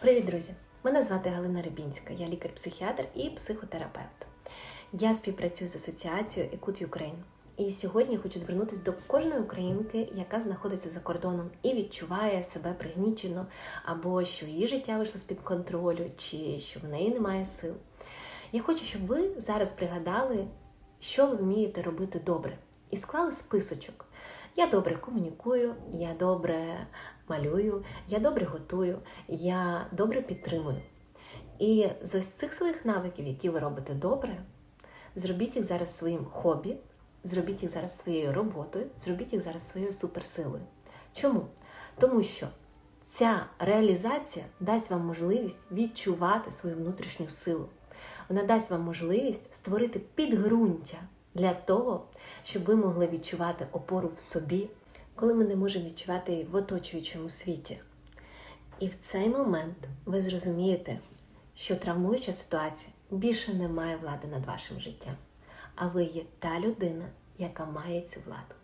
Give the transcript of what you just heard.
Привіт, друзі! Мене звати Галина Рибінська, я лікар-психіатр і психотерапевт. Я співпрацюю з асоціацією Екут Ukraine. І сьогодні я хочу звернутися до кожної українки, яка знаходиться за кордоном і відчуває себе пригнічено, або що її життя вийшло з-під контролю, чи що в неї немає сил. Я хочу, щоб ви зараз пригадали, що ви вмієте робити добре, і склали списочок. Я добре комунікую, я добре малюю, я добре готую, я добре підтримую. І з ось цих своїх навиків, які ви робите добре, зробіть їх зараз своїм хобі, зробіть їх зараз своєю роботою, зробіть їх зараз своєю суперсилою. Чому? Тому що ця реалізація дасть вам можливість відчувати свою внутрішню силу. Вона дасть вам можливість створити підґрунтя для того, щоб ви могли відчувати опору в собі, коли ми не можемо відчувати її в оточуючому світі. І в цей момент ви зрозумієте, що травмуюча ситуація більше не має влади над вашим життям, а ви є та людина, яка має цю владу.